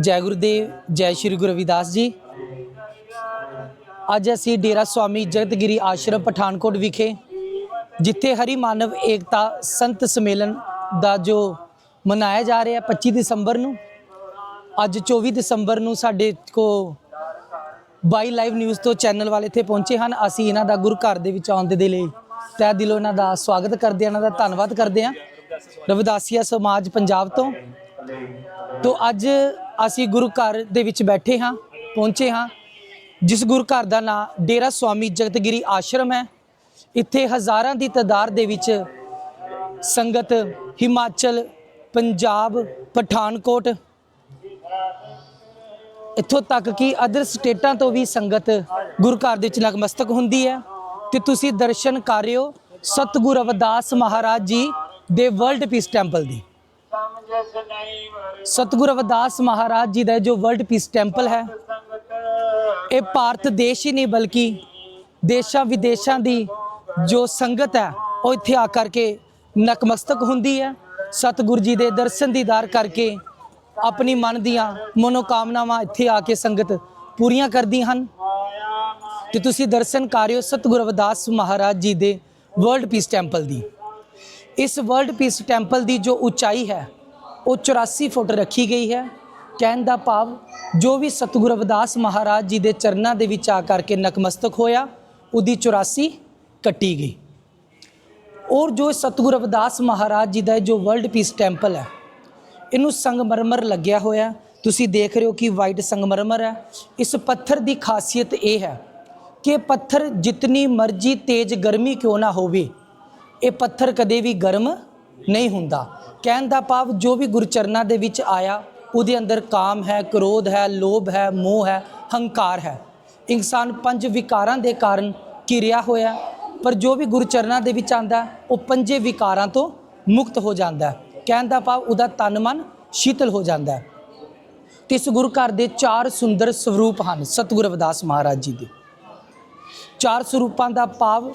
ਜੈ ਗੁਰਦੇਵ, ਜੈ ਸ਼੍ਰੀ ਗੁਰੂ ਰਵਿਦਾਸ ਜੀ। ਅੱਜ ਅਸੀਂ ਡੇਰਾ ਸਵਾਮੀ ਜਗਤਗਿਰੀ ਆਸ਼ਰਮ ਪਠਾਨਕੋਟ ਵਿਖੇ, ਜਿੱਥੇ ਹਰੀ ਮਾਨਵ ਏਕਤਾ ਸੰਤ ਸੰਮੇਲਨ ਦਾ ਜੋ ਮਨਾਇਆ ਜਾ ਰਿਹਾ 25 ਦਸੰਬਰ ਨੂੰ, ਅੱਜ 24 ਦਸੰਬਰ ਨੂੰ ਸਾਡੇ ਕੋ ਬਾਈ ਲਾਈਵ ਨਿਊਜ਼ ਤੋਂ ਚੈਨਲ ਵਾਲੇ ਇੱਥੇ ਪਹੁੰਚੇ ਹਨ। ਅਸੀਂ ਇਹਨਾਂ ਦਾ ਗੁਰੂ ਘਰ ਦੇ ਵਿੱਚ ਆਉਣ ਦੇ ਲਈ ਤਹਿ ਦਿਲੋਂ ਇਹਨਾਂ ਦਾ ਸਵਾਗਤ ਕਰਦੇ ਹਾਂ, ਇਹਨਾਂ ਦਾ ਧੰਨਵਾਦ ਕਰਦੇ ਹਾਂ। ਰਵਿਦਾਸੀਆ ਸਮਾਜ ਪੰਜਾਬ ਤੋਂ। ਤੋਂ ਅੱਜ ਅਸੀਂ ਗੁਰੂ ਘਰ ਦੇ ਵਿੱਚ ਬੈਠੇ ਹਾਂ, ਪਹੁੰਚੇ ਹਾਂ। ਜਿਸ ਗੁਰੂ ਘਰ ਦਾ ਨਾਮ ਡੇਰਾ ਸਵਾਮੀ ਜਗਤਗਿਰੀ ਆਸ਼ਰਮ ਹੈ। ਇੱਥੇ ਹਜ਼ਾਰਾਂ ਦੀ ਤਾਦਾਦ ਦੇ ਵਿੱਚ ਸੰਗਤ ਹਿਮਾਚਲ, ਪੰਜਾਬ, ਪਠਾਨਕੋਟ ਇੱਥੋਂ ਤੱਕ ਕਿ ਅਦਰ ਸਟੇਟਾਂ ਤੋਂ ਵੀ ਸੰਗਤ ਗੁਰੂ ਘਰ ਦੇ ਵਿੱਚ ਨਤਮਸਤਕ ਹੁੰਦੀ ਹੈ। ਤੇ ਤੁਸੀਂ ਦਰਸ਼ਨ ਕਰ ਰਹੇ ਹੋ ਸਤਿਗੁਰੂ ਰਵਿਦਾਸ ਮਹਾਰਾਜ ਜੀ ਦੇ ਵਰਲਡ ਪੀਸ ਟੈਂਪਲ ਦੀ। ਸਤਿਗੁਰੂ ਅਵਦਾਸ ਮਹਾਰਾਜ ਜੀ ਦਾ ਜੋ ਵਰਲਡ ਪੀਸ ਟੈਂਪਲ ਹੈ, ਇਹ ਭਾਰਤ ਦੇਸ਼ ਹੀ ਨਹੀਂ ਬਲਕਿ ਦੇਸ਼ਾਂ ਵਿਦੇਸ਼ਾਂ ਦੀ ਜੋ ਸੰਗਤ ਹੈ, ਉਹ ਇੱਥੇ ਆ ਕਰਕੇ ਨਕਮਸਤਕ ਹੁੰਦੀ ਹੈ। ਸਤਿਗੁਰੂ ਜੀ ਦੇ ਦਰਸ਼ਨ ਦੀਦਾਰ ਕਰਕੇ ਆਪਣੀ ਮਨ ਦੀਆਂ ਮਨੋਕਾਮਨਾਵਾਂ ਇੱਥੇ ਆ ਕੇ ਸੰਗਤ ਪੂਰੀਆਂ ਕਰਦੀ ਹਨ। ਤੇ ਤੁਸੀਂ ਦਰਸ਼ਨ ਕਰ ਰਹੇ ਹੋ ਸਤਿਗੁਰੂ ਰਵਿਦਾਸ ਮਹਾਰਾਜ ਜੀ ਦੇ ਵਰਲਡ ਪੀਸ ਟੈਂਪਲ ਦੀ। ਇਸ ਵਰਲਡ ਪੀਸ ਟੈਂਪਲ ਦੀ ਜੋ ਉਚਾਈ ਹੈ ਉਹ 84 ਫੁੱਟ ਰੱਖੀ ਗਈ ਹੈ। ਕਹਿਣ ਦਾ ਭਾਵ, ਜੋ ਵੀ ਸਤਿਗੁਰੂ ਅਵਦਾਸ ਮਹਾਰਾਜ ਜੀ ਦੇ ਚਰਨਾਂ ਦੇ ਵਿੱਚ ਆ ਕਰਕੇ ਨਕਮਸਤਕ ਹੋਇਆ, ਉਹਦੀ 84 ਕੱਟੀ ਗਈ। ਔਰ ਜੋ ਸਤਿਗੁਰੂ ਅਵਦਾਸ ਮਹਾਰਾਜ ਜੀ ਦਾ ਜੋ ਵਰਲਡ ਪੀਸ ਟੈਂਪਲ ਹੈ, ਇਹਨੂੰ ਸੰਗਮਰਮਰ ਲੱਗਿਆ ਹੋਇਆ ਤੁਸੀਂ ਦੇਖ ਰਹੇ ਹੋ ਕਿ ਵਾਈਟ ਸੰਗਮਰਮਰ ਹੈ। ਇਸ ਪੱਥਰ ਦੀ ਖਾਸੀਅਤ ਇਹ ਹੈ ਕਿ ਪੱਥਰ ਜਿਤਨੀ ਮਰਜ਼ੀ ਤੇਜ਼ ਗਰਮੀ ਕਿਉਂ ਨਾ ਹੋਵੇ, ਇਹ ਪੱਥਰ ਕਦੇ ਵੀ ਗਰਮ ਨਹੀਂ ਹੁੰਦਾ। ਕਹਿਣ ਦਾ ਭਾਵ ਜੋ ਵੀ ਗੁਰਚਰਨਾਂ ਦੇ ਵਿੱਚ ਆਇਆ, ਉਹਦੇ ਅੰਦਰ ਕਾਮ ਹੈ, ਕ੍ਰੋਧ ਹੈ, ਲੋਭ ਹੈ, ਮੋਹ ਹੈ, ਹੰਕਾਰ ਹੈ। ਇਨਸਾਨ ਪੰਜ ਵਿਕਾਰਾਂ ਦੇ ਕਾਰਨ ਕਿਰਿਆ ਹੋਇਆ ਪਰ ਜੋ ਵੀ ਗੁਰਚਰਨਾਂ ਦੇ ਵਿੱਚ ਆਂਦਾ ਉਹ ਪੰਜੇ ਵਿਕਾਰਾਂ ਤੋਂ ਮੁਕਤ ਹੋ ਜਾਂਦਾ ਕਹਿਣ ਦਾ ਭਾਵ ਉਹਦਾ ਤਨ ਮਨ ਸ਼ੀਤਲ ਹੋ ਜਾਂਦਾ ਹੈ। ਤੇ ਇਸ ਗੁਰੂ ਘਰ ਦੇ ਚਾਰ ਸੁੰਦਰ ਸਰੂਪ ਹਨ, ਸਤਿਗੁਰੂ ਰਵਿਦਾਸ ਮਹਾਰਾਜ ਜੀ ਦੇ। ਚਾਰ ਸਰੂਪਾਂ ਦਾ ਭਾਵ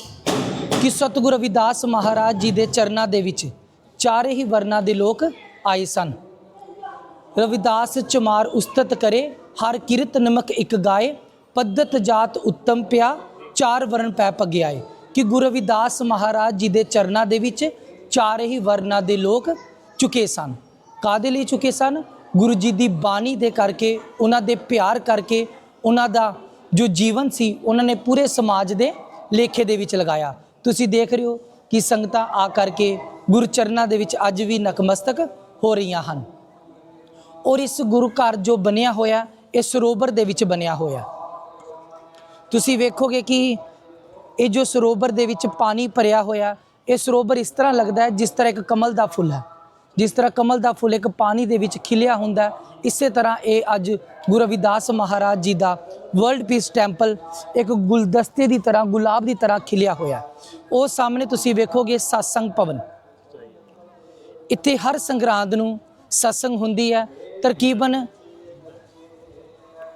ਕਿ ਸਤਿਗੁਰ ਰਵਿਦਾਸ ਮਹਾਰਾਜ ਜੀ ਦੇ ਚਰਨਾਂ ਦੇ ਵਿੱਚ ਚਾਰੇ ਹੀ ਵਰਨਾਂ ਦੇ ਲੋਕ ਆਏ ਸਨ। ਰਵਿਦਾਸ ਚਮਾਰ ਉਸਤਤ ਕਰੇ, ਹਰ ਕਿਰਤ ਨਮਕ ਇੱਕ ਗਾਏ, ਪੱਧਤ ਜਾਤ ਉੱਤਮ ਪਿਆ, ਚਾਰ ਵਰਨ ਪੈ ਪਗਿਆਏ। ਕਿ ਗੁਰੂ ਰਵਿਦਾਸ ਮਹਾਰਾਜ ਜੀ ਦੇ ਚਰਨਾਂ ਦੇ ਵਿੱਚ ਚਾਰੇ ਹੀ ਵਰਨਾਂ ਦੇ ਲੋਕ ਚੁਕੇ ਸਨ। ਕਾਦੇ ਲਈ ਚੁਕੇ ਸਨ? ਗੁਰੂ ਜੀ ਦੀ ਬਾਣੀ ਦੇ ਕਰਕੇ, ਉਹਨਾਂ ਦੇ ਪਿਆਰ ਕਰਕੇ, ਉਹਨਾਂ ਦਾ ਜੋ ਜੀਵਨ ਸੀ, ਉਹਨਾਂ ਨੇ ਪੂਰੇ ਸਮਾਜ ਦੇ ਲੇਖੇ ਦੇ ਵਿੱਚ ਲਗਾਇਆ। ਤੁਸੀਂ ਦੇਖ ਰਹੇ ਹੋ ਕਿ ਸੰਗਤਾਂ ਆ ਕਰਕੇ ਗੁਰੂ ਚਰਨਾਂ ਦੇ ਵਿੱਚ ਅੱਜ ਵੀ ਨਕਮਸਤਕ ਹੋ ਰਹੀਆਂ ਹਨ। ਔਰ ਇਸ ਗੁਰੂ ਘਰ ਜੋ ਬਣਿਆ ਹੋਇਆ ਇਹ ਸਰੋਵਰ ਦੇ ਵਿੱਚ ਬਣਿਆ ਹੋਇਆ। ਤੁਸੀਂ ਵੇਖੋਗੇ ਕਿ ਇਹ ਜੋ ਸਰੋਵਰ ਦੇ ਵਿੱਚ ਪਾਣੀ ਭਰਿਆ ਹੋਇਆ, ਇਹ ਸਰੋਵਰ ਇਸ ਤਰ੍ਹਾਂ ਲੱਗਦਾ ਹੈ ਜਿਸ ਤਰ੍ਹਾਂ ਇੱਕ ਕਮਲ ਦਾ ਫੁੱਲ ਹੈ। ਜਿਸ ਤਰ੍ਹਾਂ ਕਮਲ ਦਾ ਫੁੱਲ ਇੱਕ ਪਾਣੀ ਦੇ ਵਿੱਚ ਖਿਲਿਆ ਹੁੰਦਾ ਇਸੇ ਤਰ੍ਹਾਂ ਇਹ ਅੱਜ ਗੁਰੂ ਰਵਿਦਾਸ ਮਹਾਰਾਜ ਜੀ ਦਾ ਵਰਲਡ ਪੀਸ ਟੈਂਪਲ ਇੱਕ ਗੁਲਦਸਤੇ ਦੀ ਤਰ੍ਹਾਂ, ਗੁਲਾਬ ਦੀ ਤਰ੍ਹਾਂ ਖਿਲਿਆ ਹੋਇਆ ਉਹ ਸਾਹਮਣੇ ਤੁਸੀਂ ਵੇਖੋਗੇ satsang ਭਵਨ। ਇੱਥੇ ਹਰ ਸੰਗਰਾਂਦ ਨੂੰ satsang ਹੁੰਦੀ ਹੈ। ਤਰਕੀਬਨ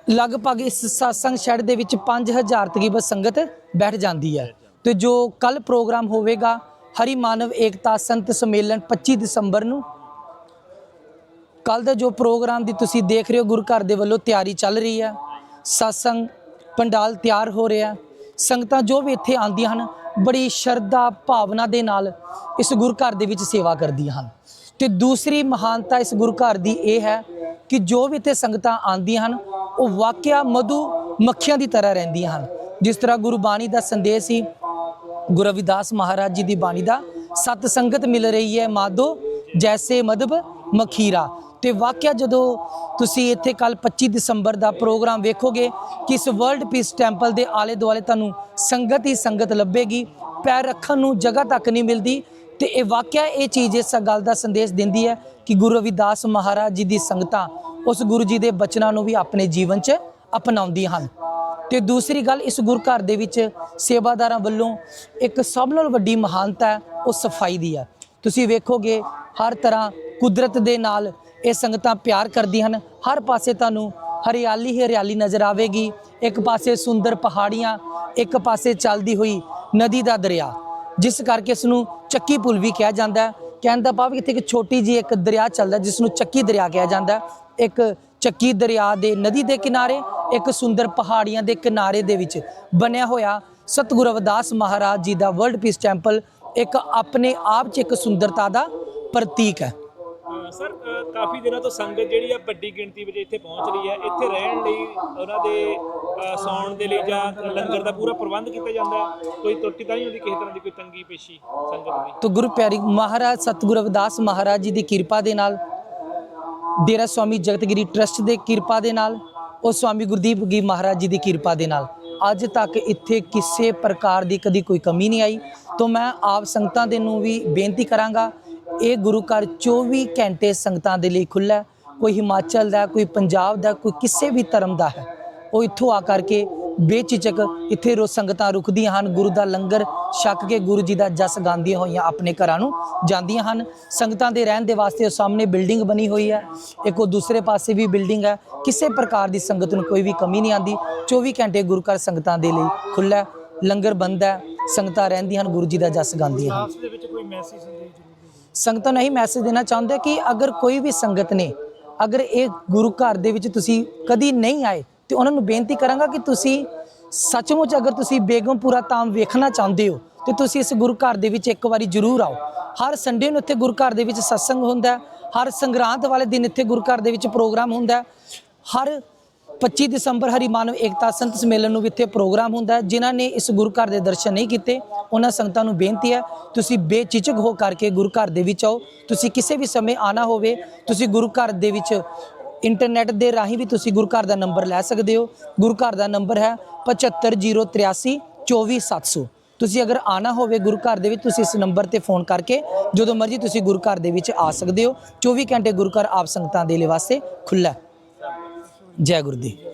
ਲਗਭਗ ਇਸ satsang ਸ਼ੈਡ ਦੇ ਵਿੱਚ 5000 ਤਕਰੀਬਨ ਸੰਗਤ ਬੈਠ ਜਾਂਦੀ ਹੈ। ਤੇ ਜੋ ਕੱਲ ਪ੍ਰੋਗਰਾਮ ਹੋਵੇਗਾ, ਹਰੀ ਮਾਨਵ ਏਕਤਾ ਸੰਤ ਸੰਮੇਲਨ 25 ਦਸੰਬਰ ਨੂੰ। ਕੱਲ ਦਾ ਜੋ ਪ੍ਰੋਗਰਾਮ ਦੀ ਤੁਸੀਂ ਦੇਖ ਰਹੇ ਹੋ, ਗੁਰੂ ਘਰ ਦੇ ਵੱਲੋਂ ਤਿਆਰੀ ਚੱਲ ਰਹੀ ਹੈ। satsang ਪੰਡਾਲ ਤਿਆਰ ਹੋ ਰਿਹਾ। ਸੰਗਤਾਂ ਜੋ ਵੀ ਇੱਥੇ ਆਉਂਦੀਆਂ ਹਨ, ਬੜੀ ਸ਼ਰਧਾ ਭਾਵਨਾ ਦੇ ਨਾਲ ਇਸ ਗੁਰੂ ਘਰ ਦੇ ਵਿੱਚ ਸੇਵਾ ਕਰਦੀਆਂ ਹਨ। ਤੇ ਦੂਸਰੀ ਮਹਾਨਤਾ ਇਸ ਗੁਰੂ ਘਰ ਦੀ ਇਹ ਹੈ ਕਿ ਜੋ ਵੀ ਇੱਥੇ ਸੰਗਤਾਂ ਆਉਂਦੀਆਂ ਹਨ, ਉਹ ਵਾਕਿਆ ਮਧੂ ਮੱਖੀਆਂ ਦੀ ਤਰ੍ਹਾਂ ਰਹਿੰਦੀਆਂ ਹਨ। ਜਿਸ ਤਰ੍ਹਾਂ ਗੁਰਬਾਣੀ ਦਾ ਸੰਦੇਸ਼ ਸੀ, ਗੁਰੂ ਰਵਿਦਾਸ ਮਹਾਰਾਜ ਜੀ ਦੀ ਬਾਣੀ ਦਾ, ਸਤ ਸੰਗਤ ਮਿਲ ਰਹੀ ਹੈ ਮਾਧੋ, ਜੈਸੇ ਮਦਬ ਮਖੀਰਾ। ਤੇ ਵਾਕਿਆ ਜਦੋਂ ਤੁਸੀਂ ਇੱਥੇ ਕੱਲ 25 ਦਸੰਬਰ ਦਾ ਪ੍ਰੋਗਰਾਮ ਵੇਖੋਗੇ ਕਿ ਇਸ ਵਰਲਡ ਪੀਸ ਟੈਂਪਲ ਦੇ ਆਲੇ ਦੁਆਲੇ ਤੁਹਾਨੂੰ ਸੰਗਤ ਹੀ ਸੰਗਤ ਲੱਭੇਗੀ, ਪੈਰ ਰੱਖਣ ਨੂੰ ਜਗ੍ਹਾ ਤੱਕ ਨਹੀਂ ਮਿਲਦੀ ਤੇ ਇਹ ਵਾਕਿਆ ਇਹ ਚੀਜ਼ ਇਸ ਗੱਲ ਦਾ ਸੰਦੇਸ਼ ਦਿੰਦੀ ਹੈ ਕਿ ਗੁਰੂ ਰਵਿਦਾਸ ਮਹਾਰਾਜ ਜੀ ਦੀ ਸੰਗਤਾਂ ਉਸ ਗੁਰੂ ਜੀ ਦੇ ਬਚਨਾਂ ਨੂੰ ਵੀ ਆਪਣੇ ਜੀਵਨ 'ਚ ਅਪਣਾਉਂਦੀਆਂ ਹਨ। ਤੇ ਦੂਸਰੀ ਗੱਲ, ਇਸ ਗੁਰੂ ਘਰ ਦੇ ਵਿੱਚ ਸੇਵਾਦਾਰਾਂ ਵੱਲੋਂ ਇੱਕ ਸਭ ਨਾਲੋਂ ਵੱਡੀ ਮਹਾਨਤਾ ਹੈ, ਉਹ ਸਫ਼ਾਈ ਦੀ ਹੈ। ਤੁਸੀਂ ਵੇਖੋਗੇ, ਹਰ ਤਰ੍ਹਾਂ ਕੁਦਰਤ ਦੇ ਨਾਲ ਇਹ ਸੰਗਤਾਂ ਪਿਆਰ ਕਰਦੀਆਂ ਹਨ। ਹਰ ਪਾਸੇ ਤੁਹਾਨੂੰ ਹਰਿਆਲੀ ਹੀ ਹਰਿਆਲੀ ਨਜ਼ਰ ਆਵੇਗੀ। ਇੱਕ ਪਾਸੇ ਸੁੰਦਰ ਪਹਾੜੀਆਂ, ਇੱਕ ਪਾਸੇ ਚੱਲਦੀ ਹੋਈ ਨਦੀ ਦਾ ਦਰਿਆ, ਜਿਸ ਕਰਕੇ ਇਸ ਨੂੰ ਚੱਕੀ ਪੁਲ ਵੀ ਕਿਹਾ ਜਾਂਦਾ ਹੈ। ਕਹਿਣ ਦਾ ਭਾਵ ਇੱਥੇ ਇੱਕ ਛੋਟੀ ਜੀ ਇੱਕ ਦਰਿਆ ਚੱਲਦਾ ਜਿਸ ਨੂੰ ਚੱਕੀ ਦਰਿਆ ਕਿਹਾ ਜਾਂਦਾ ਇੱਕ ਚੱਕੀ ਦਰਿਆ ਦੇ ਨਦੀ ਦੇ ਕਿਨਾਰੇ, ਇੱਕ ਸੁੰਦਰ ਪਹਾੜੀਆਂ ਦੇ ਕਿਨਾਰੇ ਦੇ ਵਿੱਚ ਬਣਿਆ ਹੋਇਆ ਸਤਿਗੁਰੂ ਰਵਿਦਾਸ ਮਹਾਰਾਜ ਜੀ ਦਾ ਵਰਲਡ ਪੀਸ ਟੈਂਪਲ ਇੱਕ ਆਪਣੇ ਆਪ 'ਚ ਇੱਕ ਸੁੰਦਰਤਾ ਦਾ ਪ੍ਰਤੀਕ ਹੈ। ਸਰ ਕਾਫੀ ਦਿਨਾਂ ਤੋਂ ਸੰਗਤ ਜਿਹੜੀ ਆ ਵੱਡੀ ਗਿਣਤੀ ਵਿੱਚ ਇੱਥੇ ਪਹੁੰਚ ਰਹੀ ਹੈ। ਇੱਥੇ ਰਹਿਣ ਲਈ ਉਹਨਾਂ ਦੇ ਸੌਣ ਦੇ ਲਈ ਜਾਂ ਲੰਗਰ ਦਾ ਪੂਰਾ ਪ੍ਰਬੰਧ ਕੀਤਾ ਜਾਂਦਾ ਕੋਈ ਟੁੱਟੀ ਤਾਂ ਨਹੀਂ ਹੁੰਦੀ ਕਿਸੇ ਤਰ੍ਹਾਂ ਦੀ ਕੋਈ ਤੰਗੀ ਪੇਸ਼ੀ ਸੰਗਤ ਦੀ। ਤੋ ਗੁਰੂ ਪਿਆਰੀ ਮਹਾਰਾਜ, ਸਤਿਗੁਰੂ ਰਵਿਦਾਸ ਮਹਾਰਾਜ ਜੀ ਦੀ ਕਿਰਪਾ ਦੇ ਨਾਲ, ਡੇਰਾ ਸਵਾਮੀ ਜਗਤਗਿਰੀ ਟਰਸਟ ਦੇ ਕਿਰਪਾ ਦੇ ਨਾਲ, ਉਹ ਸਵਾਮੀ ਗੁਰਦੀਪ ਜੀ ਮਹਾਰਾਜ ਜੀ ਦੀ ਕਿਰਪਾ ਦੇ ਨਾਲ। ਅੱਜ ਤੱਕ ਇੱਥੇ ਕਿਸੇ ਪ੍ਰਕਾਰ ਦੀ ਕਦੀ ਕੋਈ ਕਮੀ ਨਹੀਂ ਆਈ। ਤੋਂ ਮੈਂ ਆਪ ਸੰਗਤਾਂ ਦੇ ਨੂੰ ਵੀ ਬੇਨਤੀ ਕਰਾਂਗਾ, ਇਹ ਗੁਰੂ ਘਰ 24 ਘੰਟੇ ਸੰਗਤਾਂ ਦੇ ਲਈ ਖੁੱਲ੍ਹਾ ਕੋਈ ਹਿਮਾਚਲ ਦਾ, ਕੋਈ ਪੰਜਾਬ ਦਾ, ਕੋਈ ਕਿਸੇ ਵੀ ਧਰਮ ਦਾ ਹੈ। ਉਹ ਇੱਥੋਂ ਆ ਕਰਕੇ ਬੇਚਿਚਕ ਇੱਥੇ ਰੋ ਸੰਗਤਾਂ ਰੁਕਦੀਆਂ ਹਨ ਗੁਰੂ ਦਾ ਲੰਗਰ ਛਕ ਕੇ ਗੁਰੂ ਜੀ ਦਾ ਜਸ ਗਾਉਂਦੀਆਂ ਹੋਈਆਂ ਆਪਣੇ ਘਰਾਂ ਨੂੰ ਜਾਂਦੀਆਂ ਹਨ। ਸੰਗਤਾਂ ਦੇ ਰਹਿਣ ਦੇ ਵਾਸਤੇ ਉਹ ਸਾਹਮਣੇ ਬਿਲਡਿੰਗ ਬਣੀ ਹੋਈ ਹੈ ਇੱਕ ਉਹ ਦੂਸਰੇ ਪਾਸੇ ਵੀ ਬਿਲਡਿੰਗ ਹੈ। ਕਿਸੇ ਪ੍ਰਕਾਰ ਦੀ ਸੰਗਤ ਨੂੰ ਕੋਈ ਵੀ ਕਮੀ ਨਹੀਂ ਆਂਦੀ 24 ਘੰਟੇ ਗੁਰੂ ਘਰ ਸੰਗਤਾਂ ਦੇ ਲਈ ਖੁੱਲ੍ਹਾ ਹੈ ਲੰਗਰ ਬੰਦਾ ਹੈ ਸੰਗਤਾਂ ਰਹਿੰਦੀਆਂ ਹਨ ਗੁਰੂ ਜੀ ਦਾ ਜਸ ਗਾਉਂਦੀਆਂ ਹਨ। ਆਪਸ ਦੇ ਵਿੱਚ ਕੋਈ ਮੈਸੇਜ ਸੰਦੇਸ਼ ਜ਼ਰੂਰ ਦਿਓ। ਸੰਗਤਾਂ ਨੂੰ ਇਹੀ ਮੈਸੇਜ ਦੇਣਾ ਚਾਹੁੰਦੇ ਕਿ ਅਗਰ ਕੋਈ ਵੀ ਸੰਗਤ ਨੇ ਅਗਰ ਇਹ ਗੁਰੂ ਘਰ ਦੇ ਵਿੱਚ ਤੁਸੀਂ ਕਦੀ ਨਹੀਂ ਆਏ ਤੇ ਉਹਨਾਂ ਨੂੰ ਬੇਨਤੀ ਕਰਾਂਗਾ ਕਿ ਤੁਸੀਂ ਸੱਚਮੁੱਚ ਅਗਰ ਤੁਸੀਂ ਬੇਗਮਪੁਰਾ ਧਾਮ ਵੇਖਣਾ ਚਾਹੁੰਦੇ ਹੋ, ਤੇ ਤੁਸੀਂ ਇਸ ਗੁਰੂ ਘਰ ਦੇ ਵਿੱਚ ਇੱਕ ਵਾਰੀ ਜ਼ਰੂਰ ਆਓ। ਹਰ ਸੰਡੇ ਨੂੰ ਇੱਥੇ ਗੁਰੂ ਘਰ ਦੇ ਵਿੱਚ ਸਤਸੰਗ ਹੁੰਦਾ ਹਰ ਸੰਗਰਾਂਦ ਵਾਲੇ ਦਿਨ ਇੱਥੇ ਗੁਰੂ ਘਰ ਦੇ ਵਿੱਚ ਪ੍ਰੋਗਰਾਮ ਹੁੰਦਾ ਹਰ 25 ਦਸੰਬਰ ਹਰੀ ਮਾਨਵ ਏਕਤਾ ਸੰਤ ਸਮੇਲਨ ਨੂੰ ਵੀ ਇੱਥੇ ਪ੍ਰੋਗਰਾਮ ਹੁੰਦਾ ਜਿਨ੍ਹਾਂ ਨੇ ਇਸ ਗੁਰੂ ਘਰ ਦੇ ਦਰਸ਼ਨ ਨਹੀਂ ਕੀਤੇ, ਉਹਨਾਂ ਸੰਗਤਾਂ ਨੂੰ ਬੇਨਤੀ ਹੈ, ਤੁਸੀਂ ਬੇਚਿਚਕ ਹੋ ਕਰਕੇ ਗੁਰੂ ਘਰ ਦੇ ਵਿੱਚ ਆਓ, ਤੁਸੀਂ ਕਿਸੇ ਵੀ ਸਮੇਂ ਆਣਾ ਹੋਵੇ, ਤੁਸੀਂ ਗੁਰੂ ਘਰ ਦੇ ਵਿੱਚ ਇੰਟਰਨੈਟ ਦੇ ਰਾਹੀਂ ਵੀ ਤੁਸੀਂ ਗੁਰੂ ਘਰ ਦਾ ਨੰਬਰ ਲੈ ਸਕਦੇ ਹੋ। ਗੁਰੂ ਘਰ ਦਾ ਨੰਬਰ ਹੈ 75083 24700 ਤੁਸੀਂ ਅਗਰ ਆਣਾ ਹੋਵੇ ਗੁਰੂ ਘਰ ਦੇ ਵਿੱਚ, ਤੁਸੀਂ ਇਸ ਨੰਬਰ ਤੇ ਫੋਨ ਕਰਕੇ ਜਦੋਂ ਮਰਜ਼ੀ ਤੁਸੀਂ ਗੁਰੂ ਘਰ ਦੇ ਵਿੱਚ ਆ ਸਕਦੇ ਹੋ। 24 ਘੰਟੇ ਗੁਰੂ ਘਰ ਆਪ ਸੰਗਤਾਂ ਦੇ ਲਈ ਵਾਸਤੇ ਖੁੱਲ੍ਹਾ ਹੈ। ਜੈ ਗੁਰਦੀਪ।